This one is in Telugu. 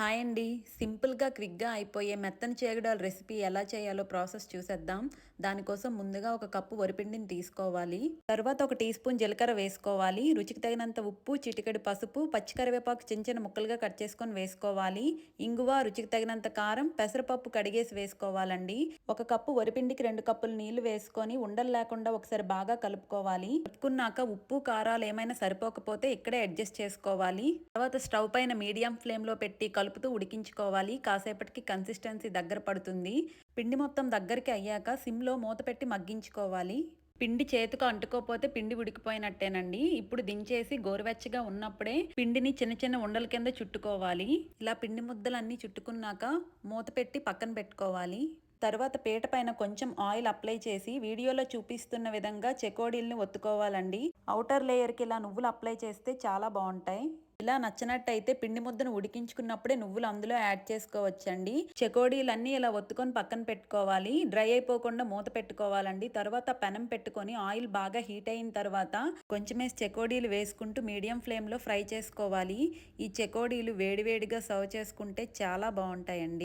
హాయ్ అండి సింపుల్గా క్విక్గా అయిపోయే మెత్తని చేగడాల రెసిపీ ఎలా చేయాలో ప్రాసెస్ చూసేద్దాం. దానికోసం ముందుగా ఒక కప్పు వరిపిండిని తీసుకోవాలి. తర్వాత ఒక టీ స్పూన్ జీలకర్ర వేసుకోవాలి. రుచికి తగినంత ఉప్పు చిటికెడు పసుపు పచ్చికరివేపాకు చిన్న చిన్న ముక్కలుగా కట్ చేసుకొని వేసుకోవాలి. ఇంగువ రుచికి తగినంత కారం పెసరపప్పు కడిగేసి వేసుకోవాలండి. ఒక కప్పు వరిపిండికి రెండు కప్పులు నీళ్ళు వేసుకొని ఉండలు లేకుండా ఒకసారి బాగా కలుపుకోవాలి. కలుపుకున్నాక ఉప్పు కారాలు ఏమైనా సరిపోకపోతే ఇక్కడే అడ్జస్ట్ చేసుకోవాలి. తర్వాత స్టవ్ పైన మీడియం ఫ్లేమ్లో పెట్టి కలుపు కలుపుతూ ఉడికించుకోవాలి. కాసేపటికి కన్సిస్టెన్సీ దగ్గర పడుతుంది. పిండి మొత్తం దగ్గరికి అయ్యాక సిమ్లో మూత పెట్టి మగ్గించుకోవాలి. పిండి చేతికి అంటుకోపోతే పిండి ఉడికిపోయినట్టేనండి. ఇప్పుడు దించేసి గోరువెచ్చగా ఉన్నప్పుడే పిండిని చిన్న చిన్న ఉండల కింద చుట్టుకోవాలి. ఇలా పిండి ముద్దలన్నీ చుట్టుకున్నాక మూత పెట్టి పక్కన పెట్టుకోవాలి. తర్వాత పీట పైన కొంచెం ఆయిల్ అప్లై చేసి వీడియోలో చూపిస్తున్న విధంగా చెకోడీల్ని ఒత్తుకోవాలండి. అవుటర్ లేయర్కి ఇలా నువ్వులు అప్లై చేస్తే చాలా బాగుంటాయి. ఇలా నచ్చినట్టయితే పిండి ముద్దను ఉడికించుకున్నప్పుడే నువ్వులు అందులో యాడ్ చేసుకోవచ్చండి. చెకోడీలన్నీ ఇలా ఒత్తుకొని పక్కన పెట్టుకోవాలి. డ్రై అయిపోకుండా మూత పెట్టుకోవాలండి. తర్వాత పెనం పెట్టుకొని ఆయిల్ బాగా హీట్ అయిన తర్వాత కొంచెమే చెకోడీలు వేసుకుంటూ మీడియం ఫ్లేమ్లో ఫ్రై చేసుకోవాలి. ఈ చెకోడీలు వేడివేడిగా సర్వ్ చేసుకుంటే చాలా బాగుంటాయండి.